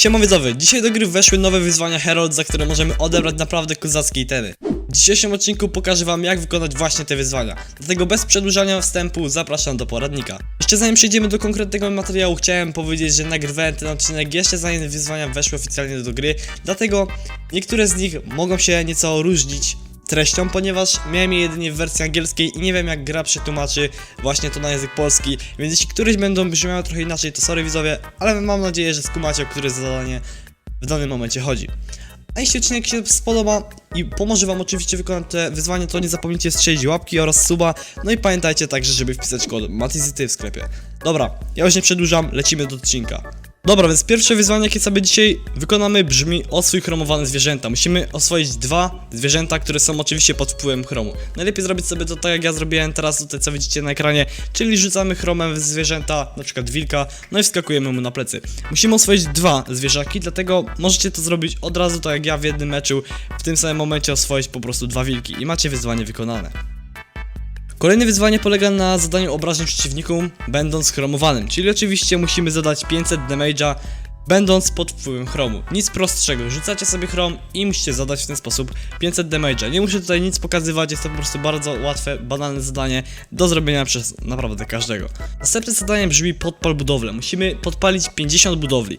Siema widzowie, dzisiaj do gry weszły nowe wyzwania Herald, za które możemy odebrać naprawdę kozackie itemy. W dzisiejszym odcinku pokażę wam jak wykonać właśnie te wyzwania. Dlatego bez przedłużania wstępu zapraszam do poradnika. Jeszcze zanim przejdziemy do konkretnego materiału, chciałem powiedzieć, że nagrywałem ten odcinek jeszcze zanim wyzwania weszły oficjalnie do gry, dlatego niektóre z nich mogą się nieco różnić treścią, ponieważ miałem je jedynie w wersji angielskiej i nie wiem jak gra przetłumaczy właśnie to na język polski, więc jeśli któreś będą brzmiały trochę inaczej, to sorry widzowie, ale mam nadzieję, że skumacie, o które zadanie w danym momencie chodzi. A jeśli odcinek się spodoba i pomoże wam oczywiście wykonać te wyzwania, to nie zapomnijcie strzelić łapki oraz suba, no i pamiętajcie także, żeby wpisać kod MATIZYTY w sklepie. Dobra, ja już nie przedłużam, lecimy do odcinka. Dobra, więc pierwsze wyzwanie, jakie sobie dzisiaj wykonamy, brzmi oswój chromowane zwierzęta. Musimy oswoić dwa zwierzęta, które są oczywiście pod wpływem chromu. Najlepiej zrobić sobie to tak, jak ja zrobiłem teraz tutaj, co widzicie na ekranie, czyli rzucamy chromem w zwierzęta, na przykład wilka, no i wskakujemy mu na plecy. Musimy oswoić dwa zwierzaki, dlatego możecie to zrobić od razu, tak jak ja w jednym meczu, w tym samym momencie oswoić po prostu dwa wilki i macie wyzwanie wykonane. Kolejne wyzwanie polega na zadaniu obrażeń przeciwnikom, będąc chromowanym, czyli oczywiście musimy zadać 500 damage'a, będąc pod wpływem chromu. Nic prostszego, rzucacie sobie chrom i musicie zadać w ten sposób 500 damage'a. Nie muszę tutaj nic pokazywać, jest to po prostu bardzo łatwe, banalne zadanie do zrobienia przez naprawdę każdego. Następne zadanie brzmi podpal budowlę. Musimy podpalić 50 budowli.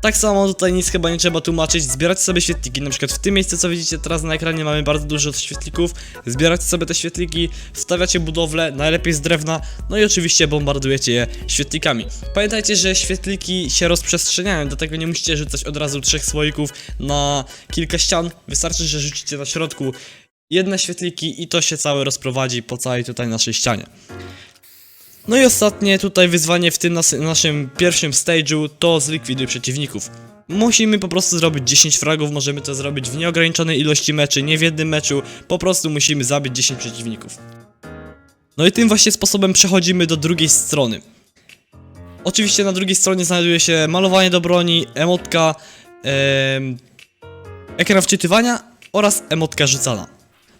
Tak samo tutaj nic chyba nie trzeba tłumaczyć, zbierać sobie świetliki, na przykład w tym miejscu co widzicie teraz na ekranie mamy bardzo dużo świetlików, zbieracie sobie te świetliki, wstawiacie budowlę, najlepiej z drewna, no i oczywiście bombardujecie je świetlikami. Pamiętajcie, że świetliki się rozprzestrzeniają, dlatego nie musicie rzucać od razu trzech słoików na kilka ścian, wystarczy, że rzucicie na środku jedne świetliki i to się całe rozprowadzi po całej tutaj naszej ścianie. No i ostatnie tutaj wyzwanie w tym nas naszym pierwszym stage'u to zlikwiduj przeciwników. Musimy po prostu zrobić 10 fragów, możemy to zrobić w nieograniczonej ilości meczy, nie w jednym meczu, po prostu musimy zabić 10 przeciwników. No i tym właśnie sposobem przechodzimy do drugiej strony. Oczywiście na drugiej stronie znajduje się malowanie do broni, emotka, em, ekran wczytywania oraz emotka rzucana.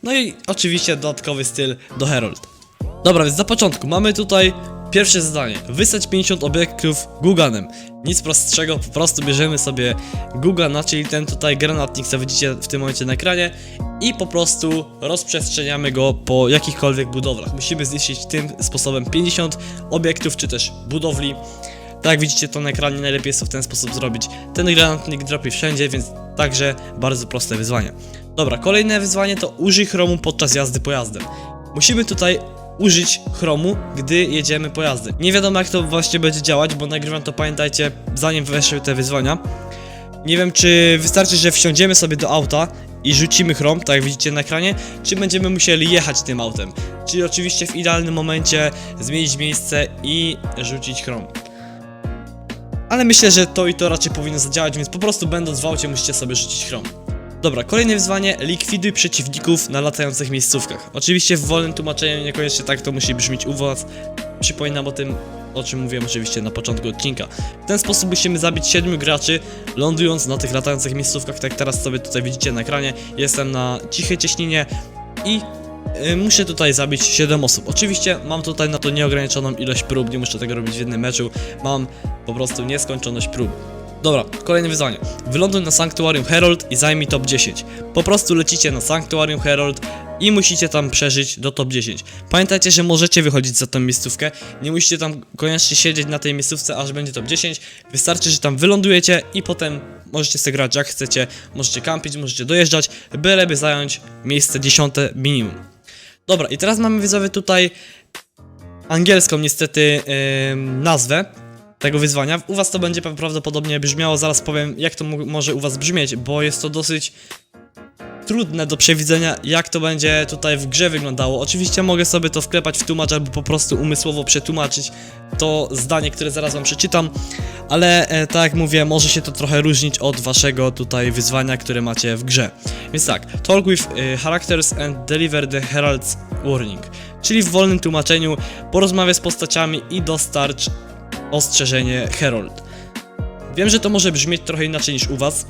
No i oczywiście dodatkowy styl do Herald. Dobra, więc na początku mamy tutaj pierwsze zadanie. Wysać 50 obiektów guganem. Nic prostszego, po prostu bierzemy sobie gugana, czyli ten tutaj granatnik, co widzicie w tym momencie na ekranie i po prostu rozprzestrzeniamy go po jakichkolwiek budowlach. Musimy zniszczyć tym sposobem 50 obiektów, czy też budowli. Tak jak widzicie to na ekranie, najlepiej jest to w ten sposób zrobić. Ten granatnik dropi wszędzie, więc także bardzo proste wyzwanie. Dobra, kolejne wyzwanie to użyj chromu podczas jazdy pojazdem. Musimy tutaj użyć chromu, gdy jedziemy pojazdem. Nie wiadomo jak to właśnie będzie działać, bo nagrywam to pamiętajcie zanim weszły te wyzwania. Nie wiem czy wystarczy, że wsiądziemy sobie do auta i rzucimy chrom, tak jak widzicie na ekranie, czy będziemy musieli jechać tym autem. Czyli oczywiście w idealnym momencie zmienić miejsce i rzucić chrom. Ale myślę, że to i to raczej powinno zadziałać, więc po prostu będąc w aucie musicie sobie rzucić chrom. Dobra, kolejne wyzwanie, likwiduj przeciwników na latających miejscówkach. Oczywiście w wolnym tłumaczeniu niekoniecznie tak to musi brzmieć u was. Przypominam o tym, o czym mówiłem oczywiście na początku odcinka. W ten sposób musimy zabić 7 graczy, lądując na tych latających miejscówkach, tak jak teraz sobie tutaj widzicie na ekranie. Jestem na cichej cieśninie i y, muszę tutaj zabić 7 osób. Oczywiście mam tutaj na to nieograniczoną ilość prób, nie muszę tego robić w jednym meczu. Mam po prostu nieskończoność prób. Dobra, kolejne wyzwanie. Wyląduj na Sanctuarium Herald i zajmij top 10. Po prostu lecicie na Sanctuarium Herald i musicie tam przeżyć do top 10. Pamiętajcie, że możecie wychodzić za tą miejscówkę. Nie musicie tam koniecznie siedzieć na tej miejscówce, aż będzie top 10. Wystarczy, że tam wylądujecie i potem możecie sobie grać jak chcecie. Możecie kampić, możecie dojeżdżać, byleby zająć miejsce 10 minimum. Dobra, i teraz mamy widzowie tutaj angielską niestety em, nazwę tego wyzwania. U was to będzie prawdopodobnie brzmiało, zaraz powiem jak to mo- może u was brzmieć, bo jest to dosyć trudne do przewidzenia jak to będzie tutaj w grze wyglądało. Oczywiście mogę sobie to wklepać w tłumacz albo po prostu umysłowo przetłumaczyć to zdanie, które zaraz wam przeczytam, ale e, tak jak mówię, może się to trochę różnić od waszego tutaj wyzwania, które macie w grze. Więc tak, talk with e, characters and deliver the herald's warning. Czyli w wolnym tłumaczeniu porozmawiaj z postaciami i dostarcz ostrzeżenie Herald. Wiem, że to może brzmieć trochę inaczej niż u was.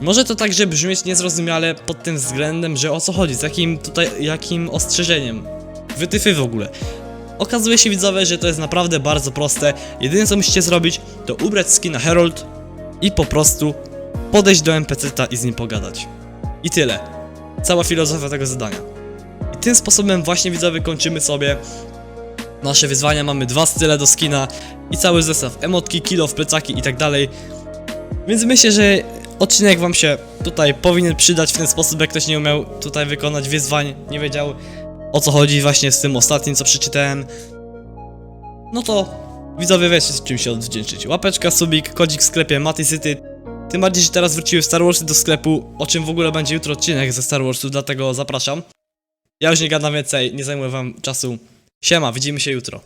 Może to także brzmieć niezrozumiale pod tym względem, że o co chodzi, z jakim tutaj, jakim ostrzeżeniem. Wytyfy w ogóle. Okazuje się widzowie, że to jest naprawdę bardzo proste. Jedyne co musicie zrobić, to ubrać skina Herald, i po prostu podejść do NPC-ta i z nim pogadać. I tyle. Cała filozofia tego zadania. I tym sposobem właśnie widzowie kończymy sobie nasze wyzwania. Mamy dwa style do skina i cały zestaw emotki, kill plecaki i tak dalej. Więc myślę, że odcinek wam się tutaj powinien przydać w ten sposób, jak ktoś nie umiał tutaj wykonać wyzwań, nie wiedział o co chodzi właśnie z tym ostatnim, co przeczytałem. No to widzowie wiecie, czym się odwdzięczyć. Łapeczka, subik, kodzik w sklepie Maty City. Tym bardziej, że teraz wróciły Star Warsy do sklepu, o czym w ogóle będzie jutro odcinek ze Star Warsu, dlatego zapraszam. Ja już nie gadam więcej, nie zajmuję wam czasu. Siema, widzimy się jutro.